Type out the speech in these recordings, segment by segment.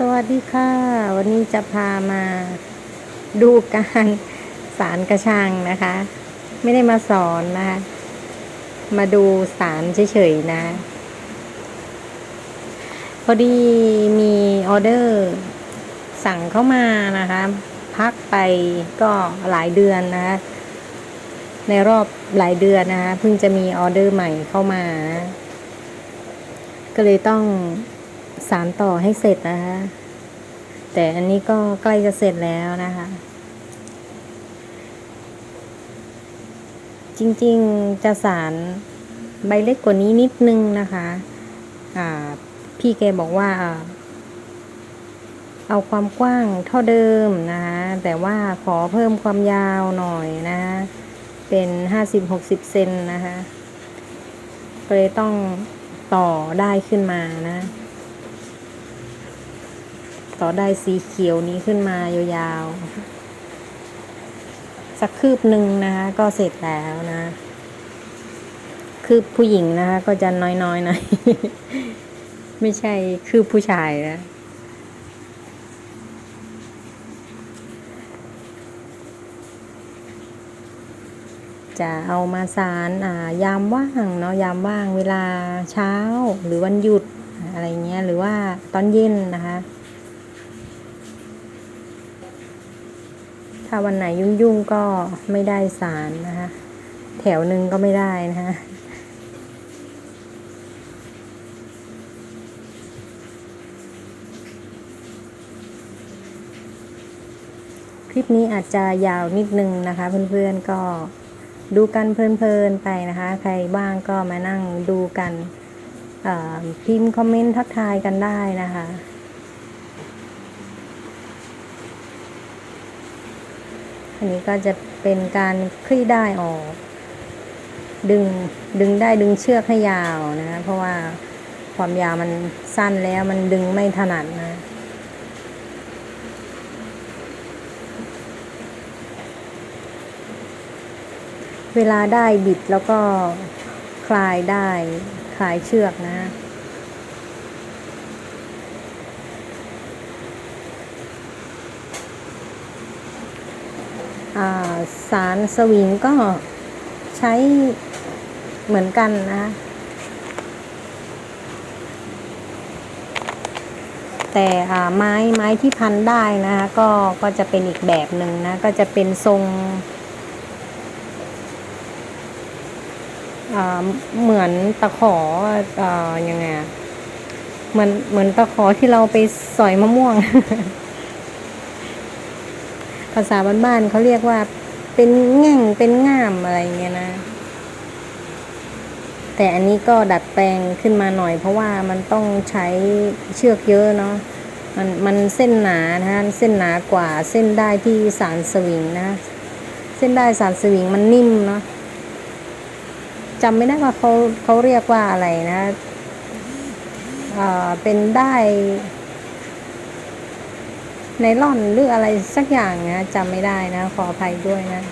สวัสดีค่ะ วันนี้จะพามาดูการสารกระชังนะคะ ไม่ได้มาสอนนะคะ มาดูสารเฉยๆนะ พอดีมีออเดอร์สั่งเข้ามานะคะ พักไปก็หลายเดือนนะคะ ในรอบหลายเดือนนะคะเพิ่งจะมีออเดอร์ใหม่เข้ามา ก็เลยต้อง สารต่อให้เสร็จนะคะ แต่อันนี้ก็ใกล้จะเสร็จแล้วนะคะ จริงๆจะสารใบเล็กกว่านี้นิดนึงนะคะ อ่า พี่แกบอกว่า เอาความกว้างเท่าเดิมนะคะ แต่ว่าขอเพิ่มความยาวหน่อยนะคะเป็นห้าสิบหกสิบเซนนะคะ ก็เลยต้องต่อได้ขึ้นมานะ ต่อได้สีเขียวนี้ขึ้นมายาวๆ สักคืบหนึ่งนะคะ ก็เสร็จแล้วนะ คืบผู้หญิงนะคะ ก็จะน้อยๆหน่อยไม่ใช่คืบผู้ชายนะจะเอามาสารยามว่างเนาะยามว่างเวลาเช้าหรือวันหยุดอะไรเงี้ยหรือว่าตอนเย็นนะคะ ถ้าวันไหนยุ่งๆก็ไม่ได้สารนะคะ แถวหนึ่งก็ไม่ได้นะคะคลิปนี้อาจจะยาวนิดนึงนะคะ เพื่อนๆก็ดูกันเพลินๆไปนะคะ ใครบ้างก็มานั่งดูกันพิมพ์คอมเมนต์ทักทายกันได้นะคะ อันนี้ก็จะเป็นการคลี่ได้ออก ดึงดึงได้ดึงเชือกให้ยาวนะเพราะว่าความยาวมันสั้นแล้วมันดึงไม่ถนัดนะเวลาได้บิดแล้วก็คลายได้คลายเชือกนะ สารสวิงก็ใช้เหมือนกันนะ แต่ไม้ไม้ที่พันได้นะคะก็ก็จะเป็นอีกแบบหนึ่งนะ ก็จะเป็นทรงเหมือนตะขออ่ายังไงเหมือนเหมือนตะขอที่เราไปสอยมะม่วง ภาษาบ้านๆเขาเรียกว่า เป็นแง่งเป็นง่ามอะไรเงี้ยนะ แต่อันนี้ก็ดัดแปลงขึ้นมาหน่อย เพราะว่ามันต้องใช้เชือกเยอะเนาะมันมันเส้นหนานะฮะเส้นหนากว่าเส้นได้ที่สารสวิงนะ เส้นได้สารสวิงมันนิ่มเนาะจำไม่ได้ว่าเขาเขาเรียกว่าอะไรนะ อ่าเป็นได้ ไนล่อนหรืออะไรสักอย่างนะจำไม่ได้นะ ขออภัยด้วยนะ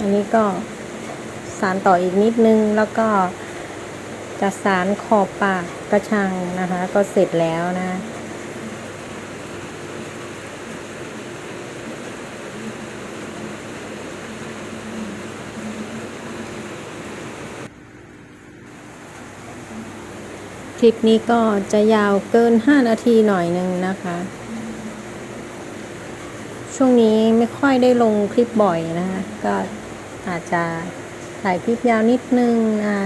อันนี้ก็สารต่ออีกนิดนึงแล้วก็จะสารขอบปากกระชังนะคะ ก็เสร็จแล้วนะ คลิปนี้ก็จะยาวเกิน 5 นาทีหน่อยนึงนะคะ ช่วงนี้ไม่ค่อยได้ลงคลิปบ่อยนะคะ ก็อาจจะถ่ายคลิปยาวนิดนึงนะ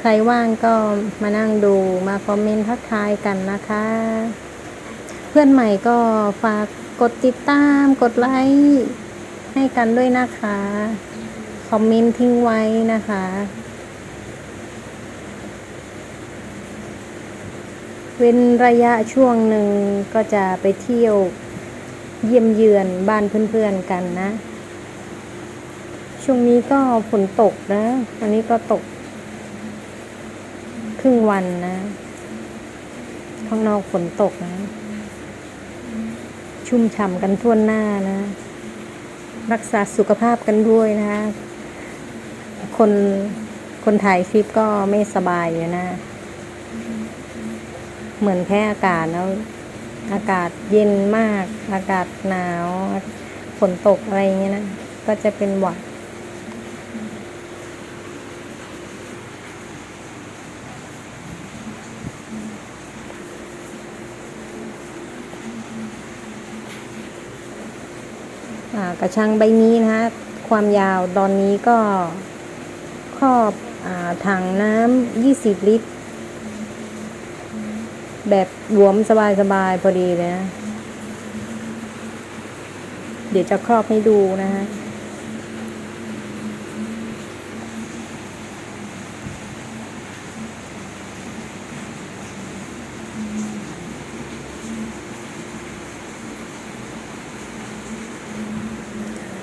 ใครว่างก็มานั่งดูมาคอมเมนต์ทักทายกันนะคะ เพื่อนใหม่ก็ฝากกดติดตามกดไลค์ให้กันด้วยนะคะ คอมเมนต์ทิ้งไว้นะคะ เว้นระยะช่วงหนึ่งก็จะไปเที่ยวเยี่ยมเยือนบ้านเพื่อนๆกันนะ ช่วงนี้ก็ฝนตกนะวันนี้ก็ตก ครึ่งวันนะ ข้างนอกฝนตกนะ ชุ่มฉ่ำกันทั่วหน้านะ รักษาสุขภาพกันด้วยนะคะ คนคนถ่ายคลิปก็ไม่สบายอยู่นะ เหมือนแพ้อากาศแล้วอากาศเย็นมาก อากาศหนาวฝนตกอะไรอย่างเงี้ยนะก็จะเป็นหวัดกระชังใบนี้นะคะความยาวตอนนี้ก็ครอบอถังน้ำ20 ลิตร แบบรวมสบายๆพอดีเลยนะ เดี๋ยวจะครอบให้ดูนะฮะ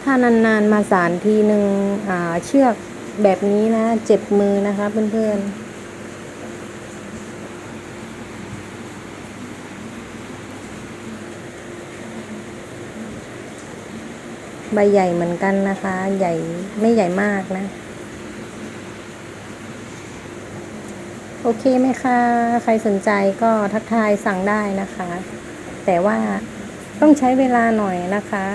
ถ้านานๆมาสารทีหนึ่งอ่าเชือกแบบนี้นะ เจ็บมือนะคะเพื่อนๆ ใบใหญ่เหมือนกันนะคะ ใหญ่ไม่ใหญ่มากนะ โอเคไหมคะ ใครสนใจก็ทักทายสั่งได้นะคะ แต่ว่าต้องใช้เวลาหน่อยนะคะ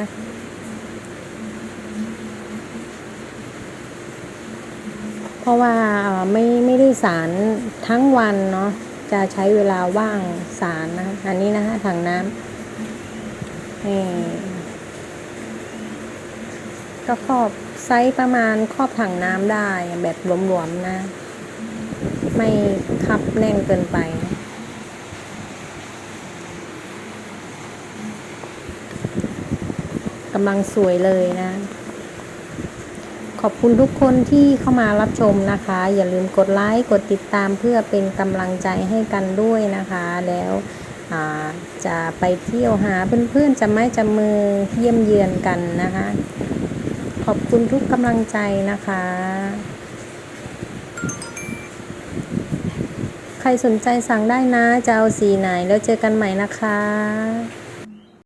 เพราะว่าไม่ไม่ได้สารทั้งวันเนาะจะใช้เวลาว่างสารนะ อันนี้นะคะถังน้ำนี่ ก็ครอบไซส์ประมาณครอบถังน้ำได้แบบหลวมๆนะ ไม่คับแน่นเกินไป กำลังสวยเลยนะ ขอบคุณทุกคนที่เข้ามารับชมนะคะ อย่าลืมกดไลค์ กดติดตามเพื่อเป็นกำลังใจให้กันด้วยนะคะ แล้วจะไปเที่ยวหาเพื่อนๆจะไม่จะมือเยี่ยมเยือนกันนะคะ ขอบคุณทุกกำลังใจนะคะ ใครสนใจสั่งได้นะ จะเอาสีไหนแล้วเจอกันใหม่นะคะ